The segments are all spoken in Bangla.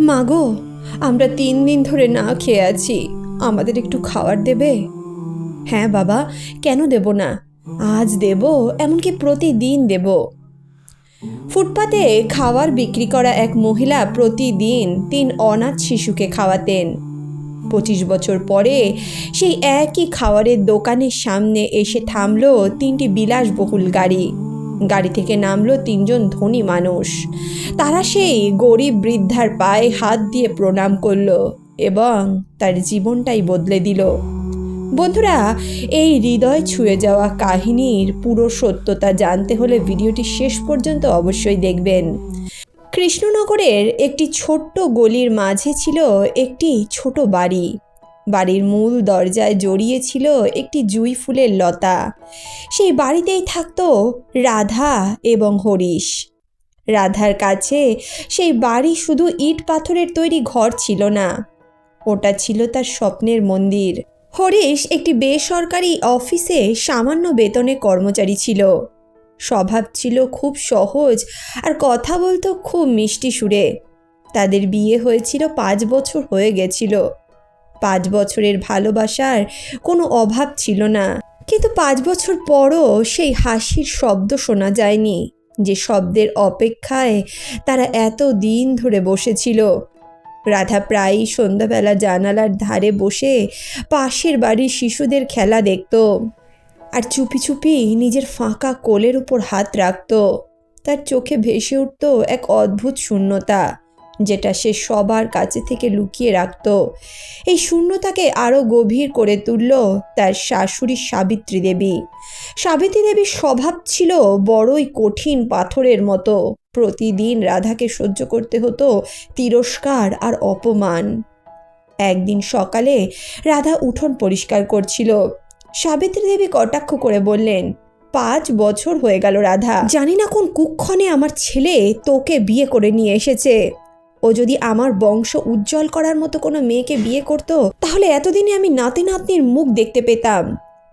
মাগো আমরা তিন দিন ধরে না খেয়ে আছি। আমাদের একটু খাবার দেবে? হ্যাঁ বাবা, কেন দেব না? আজ দেব, এমনকি প্রতিদিন দেব। ফুটপাতে খাবার বিক্রি করা এক মহিলা প্রতিদিন তিন অনাথ শিশুকে খাওয়াতেন। পঁচিশ বছর পরে সেই একই খাবারের দোকানের সামনে এসে থামলো তিনটি বিলাসবহুল গাড়ি। গাড়ি থেকে নামলো তিনজন ধনী মানুষ। তারা সেই গরিব বৃদ্ধার পায়ে হাত দিয়ে প্রণাম করল এবং তার জীবনটাই বদলে দিল। বন্ধুরা, এই হৃদয় ছুঁয়ে যাওয়া কাহিনীর পুরো সত্যতা জানতে হলে ভিডিওটি শেষ পর্যন্ত অবশ্যই দেখবেন। কৃষ্ণনগরের একটি ছোট্ট গলির মাঝে ছিল একটি ছোট বাড়ি। বাড়ির মূল দরজায় জড়িয়ে ছিল একটি জুই ফুলের লতা। সেই বাড়িতেই থাকতো রাধা এবং হরিশ। রাধার কাছে সেই বাড়ি শুধু ইট পাথরের তৈরি ঘর ছিল না, ওটা ছিল তার স্বপ্নের মন্দির। হরিশ একটি বেসরকারি অফিসে সামান্য বেতনে কর্মচারী ছিল। স্বভাব ছিল খুব সহজ আর কথা বলতো খুব মিষ্টি সুরে। তাদের বিয়ে হয়েছিল পাঁচ বছর হয়ে গেছিল। পাঁচ বছরের ভালোবাসার কোনো অভাব ছিল না। কিন্তু পাঁচ বছর পরও সেই হাসির শব্দ শোনা যায়নি, যে শব্দের অপেক্ষায় তারা এত দিন ধরে বসেছিল। রাধা প্রায়ই সন্ধ্যাবেলা জানালার ধারে বসে পাশের বাড়ির শিশুদের খেলা দেখত আর চুপি চুপি নিজের ফাঁকা কোলের উপর হাত রাখত। তার চোখে ভেসে উঠত এক অদ্ভুত শূন্যতা। যেটা সে সবার কাছে থেকে লুকিয়ে রাখত। এই শূন্যতাকে আরও গভীর করে তুলল তার শাশুড়ি সাবিত্রী দেবী। সাবিত্রী দেবীর স্বভাব ছিল বড়ই কঠিন পাথরের মতো। প্রতিদিন রাধাকে সহ্য করতে হতো তিরস্কার আর অপমান। একদিন সকালে রাধা উঠোন পরিষ্কার করছিল। সাবিত্রী দেবী কটাক্ষ করে বললেন, পাঁচ বছর হয়ে গেল রাধা। জানি না কোন কুক্ষণে আমার ছেলে তোকে বিয়ে করে নিয়ে এসেছে। ও যদি আমার বংশ উজ্জ্বল করার মতো কোনো মেয়েকে বিয়ে করতো, তাহলে এতদিনে আমি নাতি নাতনির মুখ দেখতে পেতাম।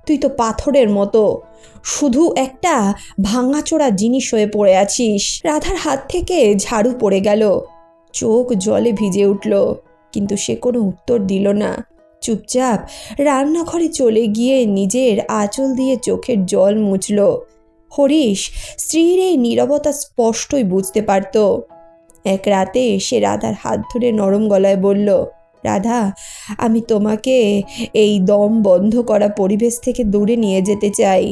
তুই তো পাথরের মতো। শুধু একটা ভাঙাচোরা জিনিস হয়ে পড়ে আছিস। রাধার হাত থেকে ঝাড়ু পড়ে গেল। চোখ জলে ভিজে উঠল, কিন্তু সে কোনো উত্তর দিল না। চুপচাপ রান্নাঘরে চলে গিয়ে নিজের আঁচল দিয়ে চোখের জল মুছল। হরিশ স্ত্রীর এই নীরবতা স্পষ্টই বুঝতে পারত। এক রাতে সে রাধার হাত ধরে নরম গলায় বলল, রাধা, আমি তোমাকে এই দম বন্ধ করা পরিবেশ থেকে দূরে নিয়ে যেতে চাই।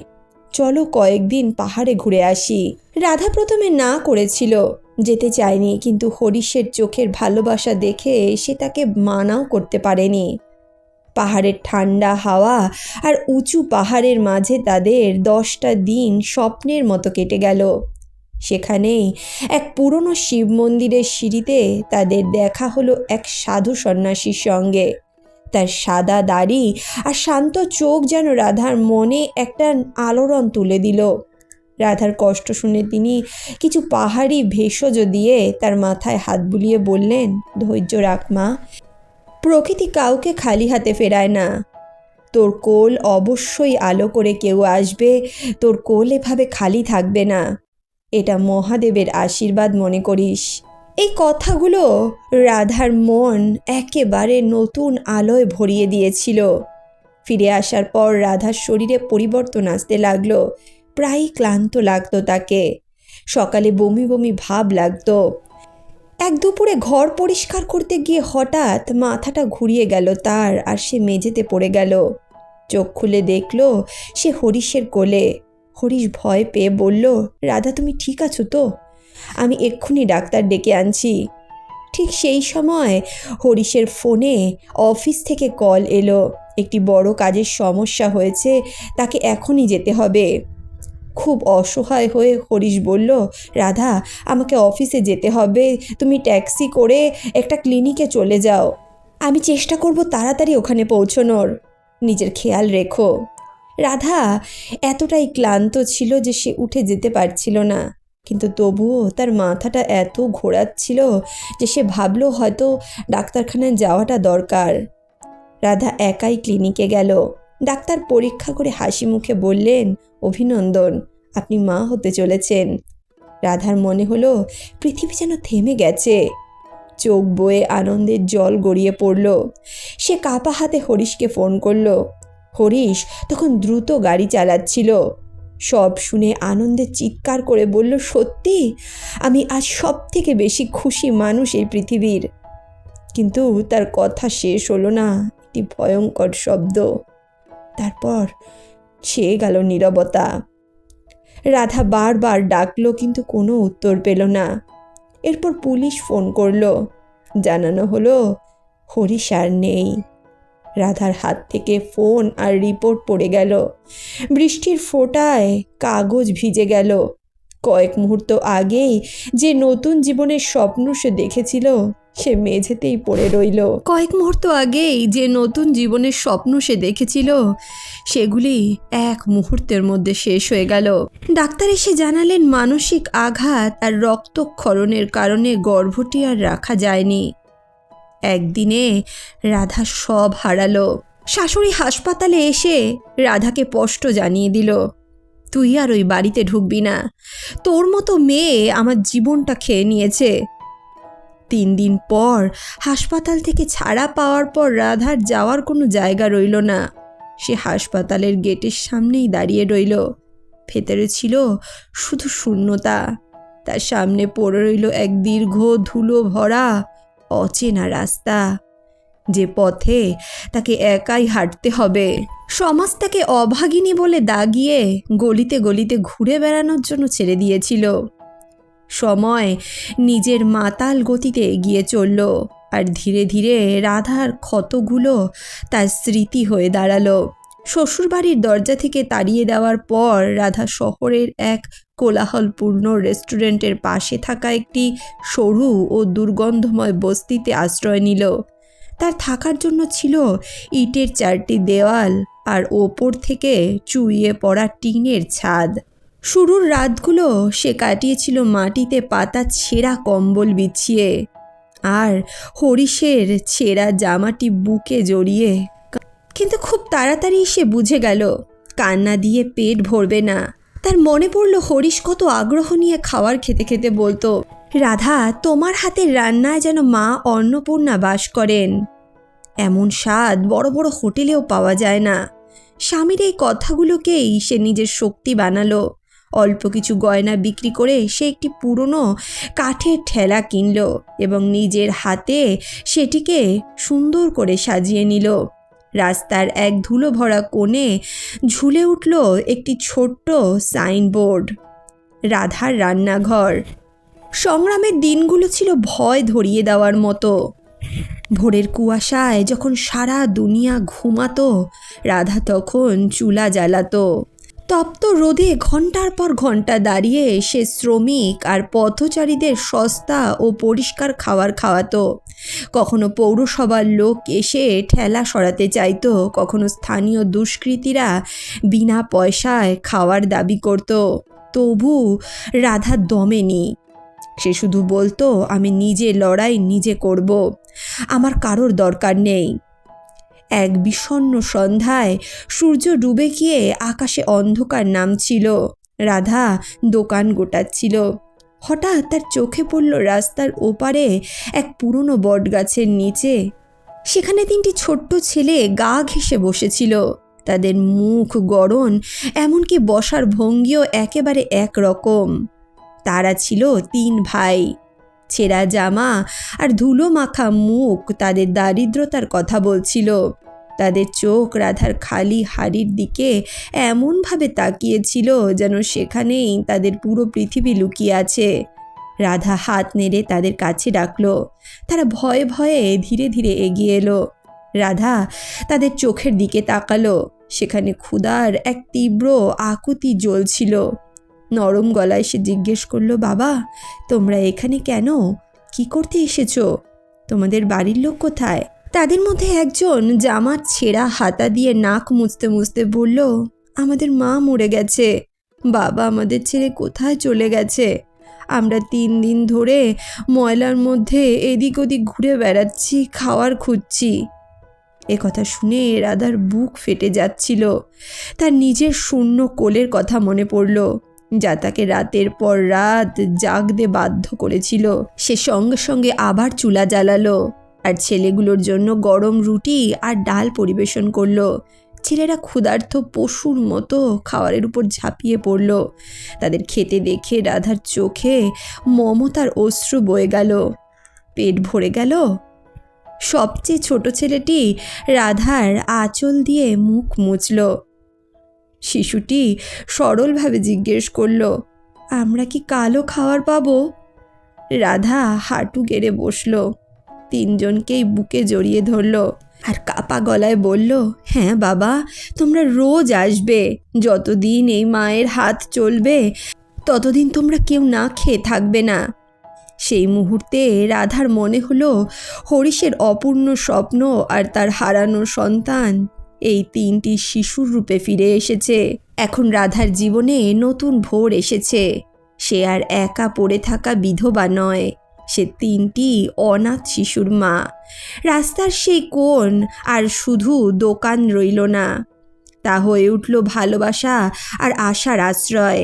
চলো কয়েকদিন পাহাড়ে ঘুরে আসি। রাধা প্রথমে না করেছিল, যেতে চায়নি, কিন্তু হরিশের চোখের ভালোবাসা দেখে সে তাকে মানাও করতে পারেনি। পাহাড়ের ঠান্ডা হাওয়া আর উঁচু পাহাড়ের মাঝে তাদের দশটা দিন স্বপ্নের মতো কেটে গেল। সেখানেই এক পুরনো শিব মন্দিরের সিঁড়িতে তাদের দেখা হলো এক সাধু সন্ন্যাসীর সঙ্গে। তার সাদা দাড়ি আর শান্ত চোখ যেন রাধার মনে একটা আলোড়ন তুলে দিল। রাধার কষ্ট শুনে তিনি কিছু পাহাড়ি ভেষজ দিয়ে তার মাথায় হাত বুলিয়ে বললেন, ধৈর্য রাখ মা, প্রকৃতি কাউকে খালি হাতে ফেরায় না। তোর কোল অবশ্যই আলো করে কেউ আসবে, তোর কোল এভাবে খালি থাকবে না। এটা মহাদেবের আশীর্বাদ মনে করিস। এই কথাগুলো রাধার মন একেবারে নতুন আলোয় ভরিয়ে দিয়েছিল। ফিরে আসার পর রাধার শরীরে পরিবর্তন আসতে লাগল প্রায়ই ক্লান্ত লাগতো তাকে। সকালে বমি বমি ভাব লাগতো। এক দুপুরে ঘর পরিষ্কার করতে গিয়ে হঠাৎ মাথাটা ঘুরিয়ে গেল তার আর সে মেঝেতে পড়ে গেল। চোখ খুলে দেখল সে হরিশের কোলে। হরিশ ভয় পেয়ে বলল, রাধা, তুমি ঠিক আছো তো? আমি এক্ষুনি ডাক্তার ডেকে আনছি। ঠিক সেই সময় হরিশের ফোনে অফিস থেকে কল এলো। একটি বড় কাজের সমস্যা হয়েছে, তাকে এখনই যেতে হবে। খুব অসহায় হয়ে হরিশ বলল, রাধা, আমাকে অফিসে যেতে হবে। তুমি ট্যাক্সি করে একটা ক্লিনিকে চলে যাও। আমি চেষ্টা করব তাড়াতাড়ি ওখানে পৌঁছনোর। নিজের খেয়াল রেখো। রাধা, এতটাই ক্লান্ত ছিল যে সে উঠে যেতে পারছিল না। কিন্তু তবুও তার মাথাটা এত ঘোরাচ্ছিল যে সে ভাবলো হয়তো ডাক্তারখানায় যাওয়াটা দরকার। রাধা একাই ক্লিনিকে গেল। ডাক্তার পরীক্ষা করে হাসি মুখে বললেন, অভিনন্দন, আপনি মা হতে চলেছেন। রাধার মনে হলো, পৃথিবী যেন থেমে গেছে। চোখ বয়ে আনন্দের জল গড়িয়ে পড়ল। সে কাপা হাতে হরিশকে ফোন করল হরিশ তখন দ্রুত গাড়ি চালাচ্ছিল। সব শুনে আনন্দে চিৎকার করে বলল, সত্যি? আমি আজ সব থেকে বেশি খুশি মানুষ এই পৃথিবীর। কিন্তু তার কথা শেষ হলো না, একটি ভয়ঙ্কর শব্দ। তারপর সে গেল নীরবতা। রাধা বারবার ডাকলো, কিন্তু কোনো উত্তর পেল না। এরপর পুলিশ ফোন করল। জানানো হলো, হরিশ আর নেই। রাধার হাত থেকে ফোন আর রিপোর্ট পড়ে গেল। বৃষ্টির ফোঁটায় কাগজ ভিজে গেল। কয়েক মুহূর্ত আগেই যে নতুন জীবনের স্বপ্ন সে দেখেছিল, সে মেঝেতেই পড়ে রইল। কয়েক মুহূর্ত আগেই যে নতুন জীবনের স্বপ্ন সে দেখেছিল, সেগুলি এক মুহূর্তের মধ্যে শেষ হয়ে গেল। ডাক্তার এসে জানালেন, মানসিক আঘাত আর রক্তক্ষরণের কারণে গর্ভটি আর রাখা যায়নি। একদিনে রাধা সব হারালো। শাশুড়ি হাসপাতালে এসে রাধাকে স্পষ্ট জানিয়ে দিল, তুই আর ওই বাড়িতে ঢুকবি না। তোর মতো মেয়ে আমার জীবনটা খেয়ে নিয়েছে। তিন দিন পর হাসপাতাল থেকে ছাড়া পাওয়ার পর রাধার যাওয়ার কোনো জায়গা রইল না। সে হাসপাতালের গেটের সামনেই দাঁড়িয়ে রইল। ভেতরে ছিল শুধু শূন্যতা। তার সামনে পড়ে রইল এক দীর্ঘ ধুলো ভরা অচেনা রাস্তা। যে পথে তাকে একাই হাঁটতে হবে। সমাজ তাকে অভাগিনী বলে দাগিয়ে গলিতে গলিতে ঘুরে বেড়ানোর জন্য ছেড়ে দিয়েছিল। সময় নিজের মাতাল গতিতে এগিয়ে চলল আর ধীরে ধীরে রাধার ক্ষতগুলো তার স্মৃতি হয়ে দাঁড়াল। শ্বশুরবাড়ির দরজা থেকে তাড়িয়ে দেওয়ার পর রাধা শহরের এক কোলাহলপূর্ণ রেস্টুরেন্টের পাশে থাকা একটি সরু ও দুর্গন্ধময় বস্তিতে আশ্রয় নিল। তার থাকার জন্য ছিল ইটের চারটি দেওয়াল আর ওপর থেকে চুইয়ে পড়া টিনের ছাদ। শুরুর রাতগুলো সে কাটিয়েছিল মাটিতে পাতা ছেঁড়া কম্বল বিছিয়ে আর হরিশের ছেঁড়া জামাটি বুকে জড়িয়ে কিন্তু খুব তাড়াতাড়ি সে বুঝে গেল, কান্না দিয়ে পেট ভরবে না। তার মনে পড়ল হরিশ কত আগ্রহ নিয়ে খাওয়ার খেতে খেতে বলতো, রাধা, তোমার হাতের রান্নায় যেন মা অন্নপূর্ণা বাস করেন। এমন স্বাদ বড় বড় হোটেলেও পাওয়া যায় না। স্বামীর এই কথাগুলোকেই সে নিজের শক্তি বানালো। অল্প কিছু গয়না বিক্রি করে সে একটি পুরনো কাঠের ঠেলা কিনল এবং নিজের হাতে সেটিকে সুন্দর করে সাজিয়ে নিল। রাস্তার এক ধুলো ভরা কোণে ঝুলে উঠল একটি ছোট্ট সাইনবোর্ড। রাধার রান্নাঘর। সংগ্রামের দিনগুলো ছিল ভয় ধরিয়ে দেওয়ার মতো। ভোরের কুয়াশায় যখন সারা দুনিয়া ঘুমাতো, রাধা তখন চুলা জ্বালাতো। তপ্ত রোদে ঘণ্টার পর ঘণ্টা দাঁড়িয়ে সে শ্রমিক আর পথচারীদের সস্তা ও পরিষ্কার খাবার খাওয়াতো। কখনো পৌরসভার লোক এসে ঠেলা সরাতে চাইতো, কখনো স্থানীয় দুষ্কৃতীরা বিনা পয়সায় খাওয়ার দাবি করত। তবু রাধা দমেনি। সে শুধু বলতো, আমি নিজে লড়াই নিজে করব। আমার কারোর দরকার নেই। এক বিষণ্ন সন্ধ্যায় সূর্য ডুবে গিয়ে আকাশে অন্ধকার নামছিল। রাধা দোকান গোটাচ্ছিল। হঠাৎ তার চোখে পড়ল রাস্তার ওপারে এক পুরনো বটগাছের নিচে। সেখানে তিনটি ছোট্ট ছেলে গা ঘেঁষে বসেছিল। তাদের মুখ গড়ন এমনকি বসার ভঙ্গিও একেবারে একরকম। তারা ছিল তিন ভাই। ছেঁড়া জামা আর ধুলো মাখা মুখ তাদের দারিদ্রতার কথা বলছিল। তাদের চোখ রাধার খালি হাড়ির দিকে এমনভাবে তাকিয়েছিল যেন সেখানেই তাদের পুরো পৃথিবী লুকিয়ে আছে। রাধা হাত নেড়ে তাদের কাছে ডাকলো। তারা ভয়ে ভয়ে ধীরে ধীরে এগিয়ে এলো। রাধা তাদের চোখের দিকে তাকালো। সেখানে ক্ষুধার এক তীব্র আকুতি জ্বলছিল। নরম গলায় সে জিজ্ঞেস করল, বাবা, তোমরা এখানে কেন? কি করতে এসেছ? তোমাদের বাড়ির লোক কোথায়? তাদের মধ্যে একজন জামার ছেঁড়া হাতা দিয়ে নাক মুছতে মুছতে বলল, আমাদের মা মরে গেছে। বাবা আমাদের ছেড়ে কোথায় চলে গেছে? আমরা তিন দিন ধরে ময়লার মধ্যে এদিক ওদিক ঘুরে বেড়াচ্ছি, খাওয়ার খুঁজছি। এ কথা শুনে রাধার বুক ফেটে যাচ্ছিল। তার নিজের শূন্য কোলের কথা মনে পড়ল। যা তাকে রাতের পর রাত জাগতে বাধ্য করেছিল। সে সঙ্গে সঙ্গে আবার চুলা জ্বালালো। আর ছেলেগুলোর জন্য গরম রুটি আর ডাল পরিবেশন করল। ছেলেরা ক্ষুধার্ত পশুর মতো খাওয়ারের উপর ঝাঁপিয়ে পড়ল। তাদের খেতে দেখে রাধার চোখে মমতার অশ্রু বয়ে গেল। পেট ভরে গেল। সবচেয়ে ছোট ছেলেটি রাধার আঁচল দিয়ে মুখ মুছল। শিশুটি সরলভাবে জিজ্ঞেস করল, আমরা কি কালো খাওয়ার পাবো? রাধা হাঁটু গেড়ে বসল। তিনজনকেই বুকে জড়িয়ে ধরল আর কাপা গলায় বলল হ্যাঁ বাবা, তোমরা রোজ আসবে। যতদিন এই মায়ের হাত চলবে, ততদিন তোমরা কেউ না খেয়ে থাকবে না। সেই মুহূর্তে রাধার মনে হলো হরিশের অপূর্ণ স্বপ্ন আর তার হারানো সন্তান এই তিনটি শিশুর রূপে ফিরে এসেছে। এখন রাধার জীবনে নতুন ভোর এসেছে। সে আর একা পড়ে থাকা বিধবা নয়। সে তিনটি অনাথ শিশুর মা। রাস্তার সেই কোণ আর শুধু দোকান রইল না। তা হয়ে উঠল ভালোবাসা আর আশার আশ্রয়,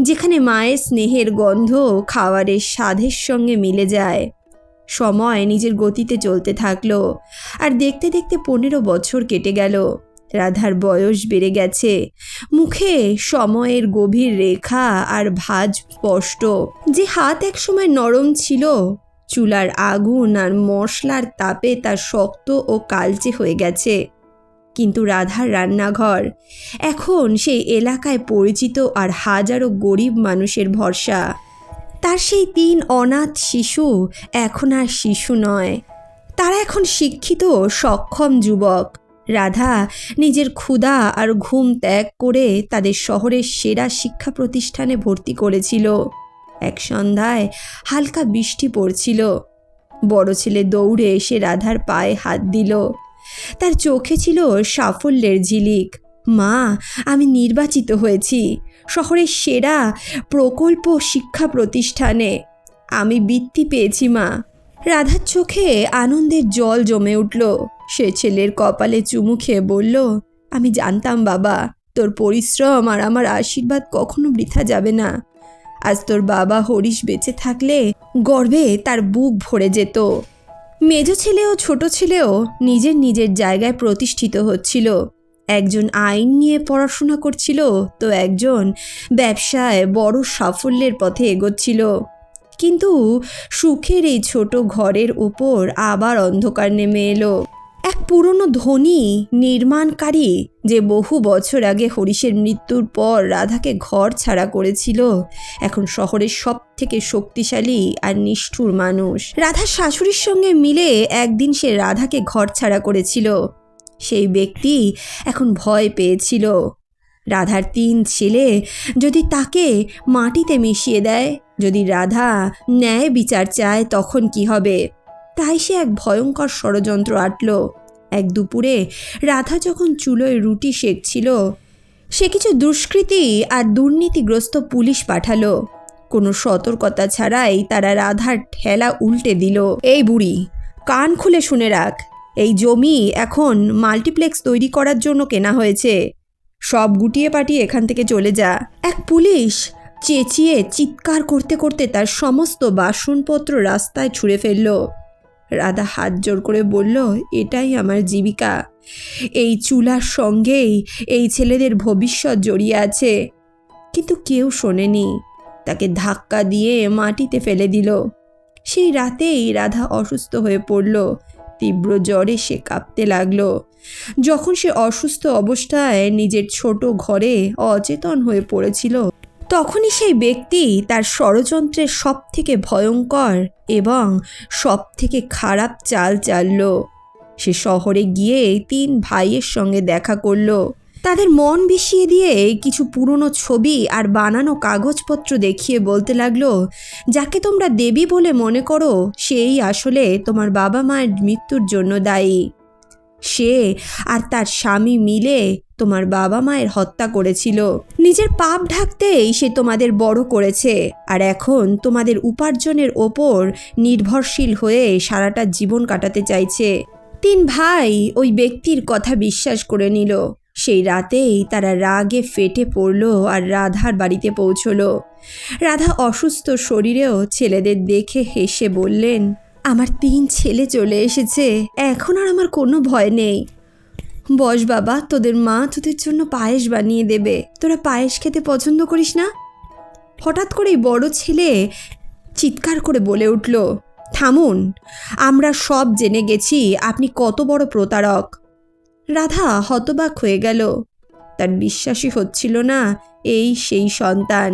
যেখানে মায়ের স্নেহের গন্ধ খাবারের স্বাদের সঙ্গে মিলে যায়। সময় নিজের গতিতে চলতে থাকল। আর দেখতে দেখতে পনেরো বছর কেটে গেল। রাধার বয়স বেড়ে গেছে। মুখে সময়ের গভীর রেখা আর ভাজ স্পষ্ট। যে হাত একসময় নরম ছিল, চুলার আগুন আর মশলার তাপে তার শক্ত ও কালচে হয়ে গেছে। কিন্তু রাধার রান্নাঘর, এখন সেই এলাকায় পরিচিত আর হাজারো গরিব মানুষের ভরসা। তার সেই তিন অনাথ শিশু এখন আর শিশু নয়। তারা এখন শিক্ষিত, সক্ষম যুবক। রাধা নিজের ক্ষুধা আর ঘুম ত্যাগ করে তাদের শহরের সেরা শিক্ষা প্রতিষ্ঠানে ভর্তি করেছিল। এক সন্ধ্যায় হালকা বৃষ্টি পড়ছিল। বড় ছেলে দৌড়ে এসে রাধার পায়ে হাত দিল। তার চোখে ছিল সাফল্যের ঝিলিক। মা, আমি নির্বাচিত হয়েছি। শহরের সেরা প্রকল্প শিক্ষা প্রতিষ্ঠানে। আমি বৃত্তি পেয়েছি, মা। রাধার চোখে আনন্দের জল জমে উঠল। সে ছেলের কপালে চুমু খেয়ে বলল, আমি জানতাম, বাবা, তোর পরিশ্রম আর আমার আশীর্বাদ কখনো বৃথা যাবে না। আজ তোর বাবা হরিশ বেঁচে থাকলে গর্বে তার বুক ভরে যেত। মেজ ছেলে ও ছোট ছেলেও নিজের নিজের জায়গায় প্রতিষ্ঠিত হচ্ছিল। একজন আইন নিয়ে পড়াশোনা করছিল, তো একজন ব্যবসায় বড় সাফল্যের পথে এগোচ্ছিল। কিন্তু সুখের এই ছোট ঘরের উপর আবার অন্ধকার নেমে এলো। এক পুরনো ধনী নির্মাণকারী যে বহু বছর আগে হরিশের মৃত্যুর পর রাধাকে ঘর ছাড়া করেছিল, এখন শহরের সব থেকে শক্তিশালী আর নিষ্ঠুর মানুষ। রাধার শাশুড়ির সঙ্গে মিলে একদিন সে রাধাকে ঘর ছাড়া করেছিল। সেই ব্যক্তি এখন ভয় পেয়েছিল। রাধার তিন ছেলে যদি তাকে মাটিতে মিশিয়ে দেয়, যদি রাধা ন্যায় বিচার চায়, তখন কি হবে? তাই সে এক ভয়ঙ্কর ষড়যন্ত্র আটল। এক দুপুরে রাধা যখন চুলোয় রুটি সেকছিল সে কিছু দুষ্কৃতী আর দুর্নীতিগ্রস্ত পুলিশ পাঠালো। কোনো সতর্কতা ছাড়াই তারা রাধার ঠেলা উল্টে দিল। এই বুড়ি, কান খুলে শুনে রাখ। এই জমি এখন মাল্টিপ্লেক্স তৈরি করার জন্য কেনা হয়েছে। সব গুটিয়ে পাটিয়ে এখান থেকে চলে যা। এক পুলিশ চেঁচিয়ে চিৎকার করতে করতে তার সমস্ত বাসনপত্র রাস্তায় ছুঁড়ে ফেলল। রাধা হাত জোর করে বলল, এটাই আমার জীবিকা। এই চুলার সঙ্গেই এই ছেলেদের ভবিষ্যৎ জড়িয়ে আছে। কিন্তু কেউ শোনেনি। তাকে ধাক্কা দিয়ে মাটিতে ফেলে দিল। সেই রাতেই রাধা অসুস্থ হয়ে পড়ল। তীব্র জ্বরে সে কাঁপতে লাগল। যখন সে অসুস্থ অবস্থায় নিজের ছোট ঘরে অচেতন হয়ে পড়েছিল, তখনই সেই ব্যক্তি তার ষড়যন্ত্রের সব থেকে ভয়ঙ্কর এবং সব থেকে খারাপ চাল চাললো। সে শহরে গিয়ে তিন ভাইয়ের সঙ্গে দেখা করল। তাদের মন বিষিয়ে দিয়ে কিছু পুরনো ছবি আর বানানো কাগজপত্র দেখিয়ে বলতে লাগল, যাকে তোমরা দেবী বলে মনে করো, সেই আসলে তোমার বাবা মায়ের মৃত্যুর জন্য দায়ী। সে আর তার স্বামী মিলে তোমার বাবা মায়ের হত্যা করেছিল। নিজের পাপ ঢাকতেই সে তোমাদের বড় করেছে, আর এখন তোমাদের উপার্জনের ওপর নির্ভরশীল হয়ে সারাটা জীবন কাটাতে চাইছে। তিন ভাই ওই ব্যক্তির কথা বিশ্বাস করে নিল। সেই রাতেই তারা রাগে ফেটে পড়ল আর রাধার বাড়িতে পৌঁছলো। রাধা অসুস্থ শরীরেও ছেলেদের দেখে হেসে বললেন, আমার তিন ছেলে চলে এসেছে, এখন আর আমার কোনো ভয় নেই। বস বাবা, তোদের মা তোদের জন্য পায়েস বানিয়ে দেবে। তোরা পায়েস খেতে পছন্দ করিস না? হঠাৎ করেই বড় ছেলে চিৎকার করে বলে উঠল, থামুন, আমরা সব জেনে গেছি আপনি কত বড় প্রতারক। রাধা হতবাক হয়ে গেল। তার বিশ্বাসই হচ্ছিল না এই সেই সন্তান,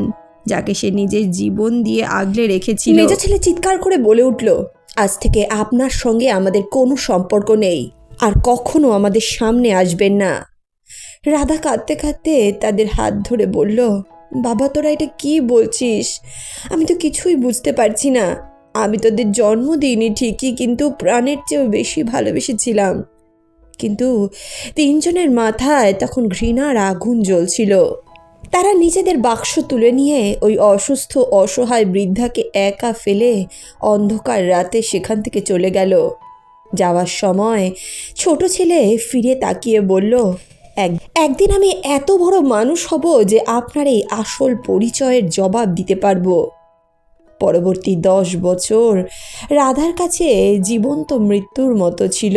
যাকে সে নিজের জীবন দিয়ে আগলে রেখেছিল। মেজ ছেলে চিৎকার করে বলে উঠল, আজ থেকে আপনার সঙ্গে আমাদের কোনো সম্পর্ক নেই, আর কখনো আমাদের সামনে আসবেন না। রাধা কাঁদতে কাঁদতে তাদের হাত ধরে বলল, বাবা, তোরা এটা কি বলছিস? আমি তো কিছুই বুঝতে পারছি না। আমি তোদের জন্ম দিইনি ঠিকই কিন্তু প্রাণের চেয়েও বেশি ভালোবেসেছিলাম। কিন্তু তিনজনের মাথায় তখন ঘৃণার আগুন জ্বলছিল। তারা নিজেদের বাক্স তুলে নিয়ে ওই অসুস্থ, অসহায় বৃদ্ধাকে একা ফেলে অন্ধকার রাতে সেখান থেকে চলে গেল। যাওয়ার সময় ছোট ছেলে ফিরে তাকিয়ে বলল, এক, একদিন আমি এত বড় মানুষ হব যে আপনার এই আসল পরিচয়ের জবাব দিতে পারব। পরবর্তী দশ বছর রাধার কাছে জীবন্ত মৃত্যুর মতো ছিল।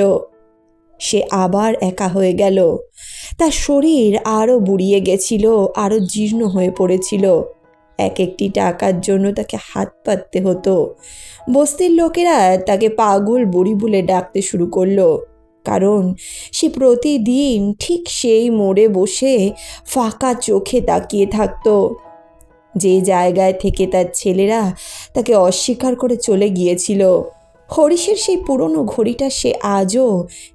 সে আবার একা হয়ে গেল। তার শরীর আরও বুড়িয়ে গেছিল আরও জীর্ণ হয়ে পড়েছিল। এক একটি টাকার জন্য তাকে হাত পাততে হতো। বস্তির লোকেরা তাকে পাগল বুড়ি বলে ডাকতে শুরু করল। কারণ সে প্রতিদিন ঠিক সেই মোড়ে বসে ফাঁকা চোখে তাকিয়ে থাকতো। যে জায়গায় থেকে তার ছেলেরা তাকে অস্বীকার করে চলে গিয়েছিল। হরিশের সেই পুরনো ঘড়িটা সে আজও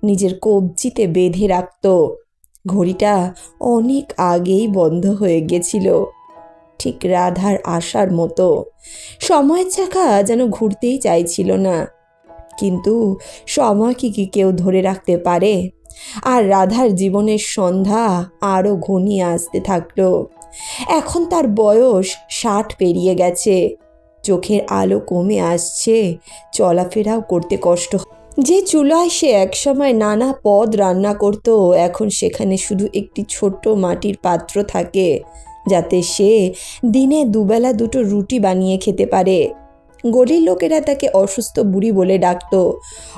নিজের কবজিতে বেঁধে রাখত। ঘড়িটা অনেক আগেই বন্ধ হয়ে গেছিল, ঠিক রাধার আশার মতো। সময়ের চাকা যেন ঘুরতেই চাইছিল না, কিন্তু সময় কি কি কেউ ধরে রাখতে পারে? আর রাধার জীবনের সন্ধ্যা আরও ঘনিয়ে আসতে থাকল। এখন তার বয়স ষাট পেরিয়ে গেছে। চোখের আলো কমে আসছে। চলাফেরাও করতে কষ্ট যে চুলায় সে একসময় নানা পদ রান্না করত, এখন সেখানে শুধু একটি ছোট্ট মাটির পাত্র থাকে, যাতে সে দিনে দুবেলা দুটো রুটি বানিয়ে খেতে পারে। গরিব লোকেরা তাকে অসুস্থ বুড়ি বলে ডাকতো।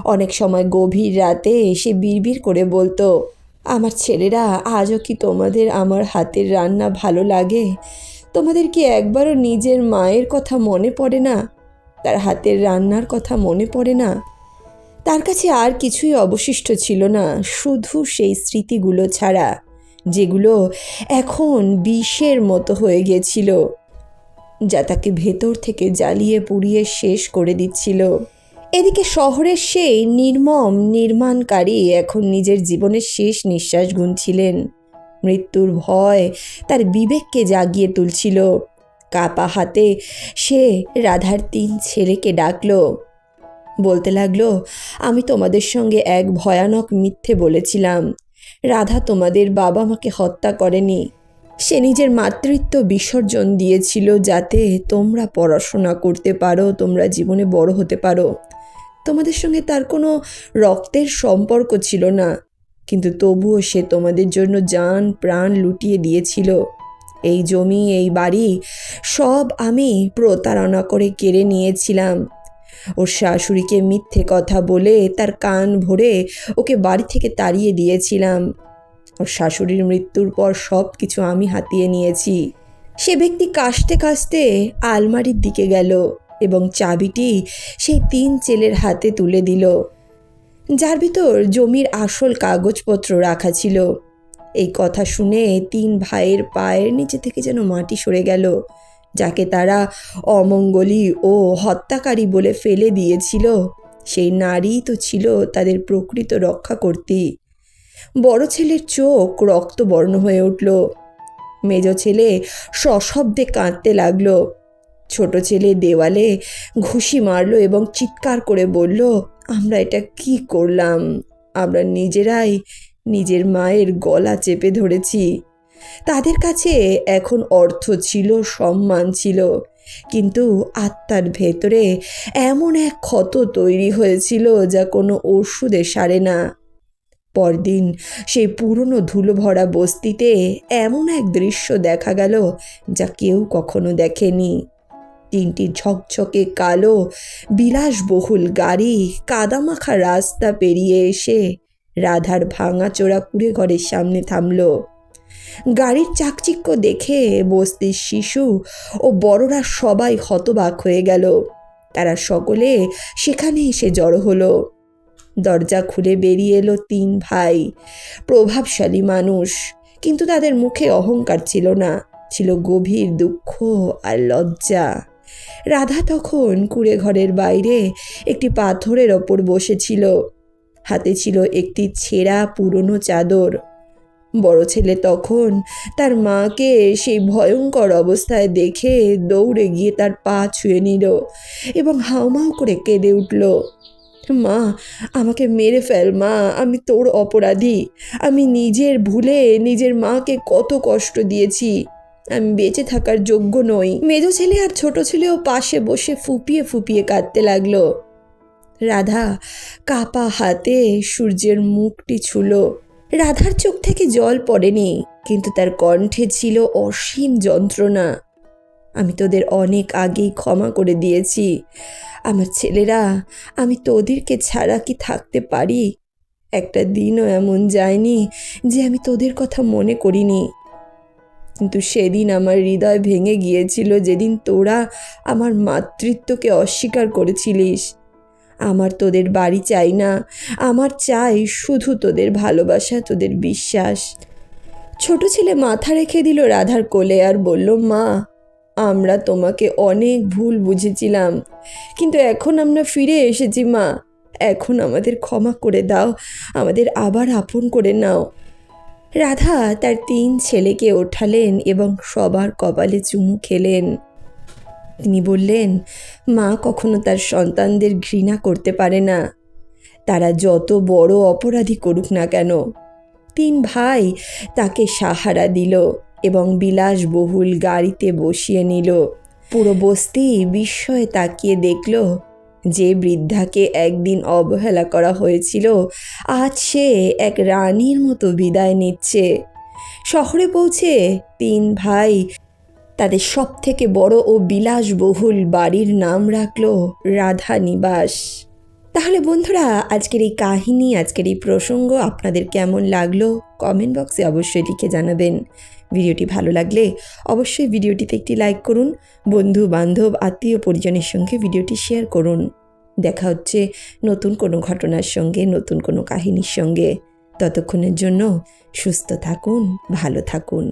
অনেক সময় গভীর রাতে এসে বিড়বিড় করে বলতো, আমার ছেলেরা, আজও কি তোমাদের আমার হাতের রান্না ভালো লাগে? তোমাদের কি একবারও নিজের মায়ের কথা মনে পড়ে না? তার হাতের রান্নার কথা মনে পড়ে না? তার কাছে আর কিছুই অবশিষ্ট ছিল না, শুধু সেই স্মৃতিগুলো ছাড়া, যেগুলো এখন বিষের মতো হয়ে গেছিল, যা তাকে ভেতর থেকে জ্বালিয়ে পুড়িয়ে শেষ করে দিচ্ছিল। এদিকে শহরের সেই নির্মম, নির্মাণকারী এখন নিজের জীবনের শেষ নিঃশ্বাস গুনছিলেন। মৃত্যুর ভয় তার বিবেককে জাগিয়ে তুলছিল। কাপা হাতে সে রাধার তিন ছেলেকে ডাকলো। বলতে লাগল, আমি তোমাদের সঙ্গে এক ভয়ানক মিথ্যে বলেছিলাম। রাধা তোমাদের বাবা মাকে হত্যা করেনি। সে নিজের মাতৃত্ব বিসর্জন দিয়েছিল যাতে তোমরা পড়াশোনা করতে পারো, তোমরা জীবনে বড় হতে পারো। তোমাদের সঙ্গে তার কোনো রক্তের সম্পর্ক ছিল না। কিন্তু তবুও সে তোমাদের জন্য যান প্রাণ লুটিয়ে দিয়েছিল। এই জমি, এই বাড়ি, সব আমি প্রতারণা করে কেড়ে নিয়েছিলাম। ওর শাশুড়িকে মিথ্যে কথা বলে তার কান ভরে ওকে বাড়ি থেকে তাড়িয়ে দিয়েছিলাম। ওর শাশুড়ির মৃত্যুর পর সব কিছু আমি হাতিয়ে নিয়েছি। সে ব্যক্তি কাশতে কাশতে আলমারির দিকে গেল এবং চাবিটি সেই তিন ছেলের হাতে তুলে দিল। যার ভিতর জমির আসল কাগজপত্র রাখা ছিল। এই কথা শুনে তিন ভাইয়ের পায়ের নিচে থেকে যেন মাটি সরে গেল, যাকে তারা অমঙ্গলী ও হত্যাকারী বলে ফেলে দিয়েছিল। সেই নারী তো ছিল তাদের প্রকৃত রক্ষা করতে বড় ছেলের চোখ রক্তবর্ণ হয়ে উঠল। মেজ ছেলে সশব্দে কাঁদতে লাগল। ছোট ছেলে দেওয়ালে ঘুষি মারলো এবং চিৎকার করে বলল, আমরা এটা কি করলাম? আমরা নিজেরাই নিজের মায়ের গলা চেপে ধরেছি। তাদের কাছে এখন অর্থ ছিল, সম্মান ছিল, কিন্তু আত্মার ভেতরে এমন এক ক্ষত তৈরি হয়েছিল যা কোনো ওষুধে সারে না। পরদিন সেই পুরনো ধুলো ভরা বস্তিতে এমন এক দৃশ্য দেখা গেল যা কেউ কখনো দেখেনি। তিনটি ঝকঝকে কালো, বিলাসবহুল গাড়ি কাদামাখা রাস্তা পেরিয়ে এসে রাধার ভাঙাচোরা কুড়ে ঘরের সামনে থামল। গাড়ির চাকচিক্য দেখে বস্তির শিশু ও বড়রা সবাই হতবাক হয়ে গেল। তারা সকলে সেখানে এসে জড়ো হলো। দরজা খুলে বেরিয়ে এলো তিন ভাই, প্রভাবশালী মানুষ। কিন্তু তাদের মুখে অহংকার ছিল না, ছিল গভীর দুঃখ আর লজ্জা। রাধা তখন কুড়ে ঘরের বাইরে একটি পাথরের ওপর বসেছিল। হাতে ছিল একটি ছেঁড়া পুরনো চাদর। বড় ছেলে তখন তার মাকে সেই ভয়ঙ্কর অবস্থায় দেখে দৌড়ে গিয়ে তার পা ছুঁয়ে নিল এবং হাউমাউ করে কেঁদে উঠল। মা, আমাকে মেরে ফেল, মা, আমি তোর অপরাধী। আমি নিজের ভুলে নিজের মাকে কত কষ্ট দিয়েছি। আমি বেঁচে থাকার যোগ্য নই। মেজো ছেলে আর ছোট ছেলেও পাশে বসে ফুপিয়ে ফুপিয়ে কাঁদতে লাগল। রাধা, কাপা হাতে সূর্যের মুখটি ছুলো। রাধার চোখ থেকে জল পড়েনি, কিন্তু তার কণ্ঠে ছিল অসীম যন্ত্রণা। আমি তোদের অনেক আগেই ক্ষমা করে দিয়েছি। আমার ছেলেরা, আমি তোদেরকে ছাড়া কি থাকতে পারি? একটা দিনও এমন যায়নি যে আমি তোদের কথা মনে করিনি। কিন্তু সেদিন আমার হৃদয় ভেঙে গিয়েছিল যেদিন তোরা আমার মাতৃত্বকে অস্বীকার করেছিলিস। আমার তোদের বাড়ি চাই না, আমার চাই শুধু তোদের ভালোবাসা, তোদের বিশ্বাস। ছোট ছেলে মাথা রেখে দিল রাধার কোলে আর বলল, মা, আমরা তোমাকে অনেক ভুল বুঝেছিলাম, কিন্তু এখন আমরা ফিরে এসেছি, মা। এখন আমাদের ক্ষমা করে দাও, আমাদের আবার আপন করে নাও। রাধা তার তিন ছেলেকে ওঠালেন এবং সবার কপালে চুমু খেলেন। তিনি বললেন, মা কখনো তার সন্তানদের ঘৃণা করতে পারে না। তারা যত বড় অপরাধী করুক না কেন। তিন ভাই তাকে সাহারা দিল এবং বিলাসবহুল গাড়িতে বসিয়ে নিল। পুরো বস্তি বিস্ময়ে তাকিয়ে দেখল যে বৃদ্ধাকে একদিন অবহেলা করা হয়েছিল, আজ সে এক রানীর মতো বিদায় নিচ্ছে। শহরে পৌঁছে তিন ভাই তাদের সব থেকে বড় ও বিলাসবহুল বাড়ির নাম রাখল রাধা নিবাস। তাহলে বন্ধুরা, আজকের এই কাহিনী, আজকের এই প্রসঙ্গ আপনাদের কেমন লাগল? কমেন্ট বক্সে অবশ্যই লিখে জানাবেন। ভিডিওটি ভালো লাগলে অবশ্যই ভিডিওটিতে একটি লাইক করুন, বন্ধু, বান্ধব, আত্মীয়, পরিজনের সঙ্গে ভিডিওটি শেয়ার করুন। দেখা হচ্ছে নতুন কোনো ঘটনার সঙ্গে, নতুন কোনো কাহিনীর সঙ্গে। ততক্ষণের জন্য সুস্থ থাকুন, ভালো থাকুন।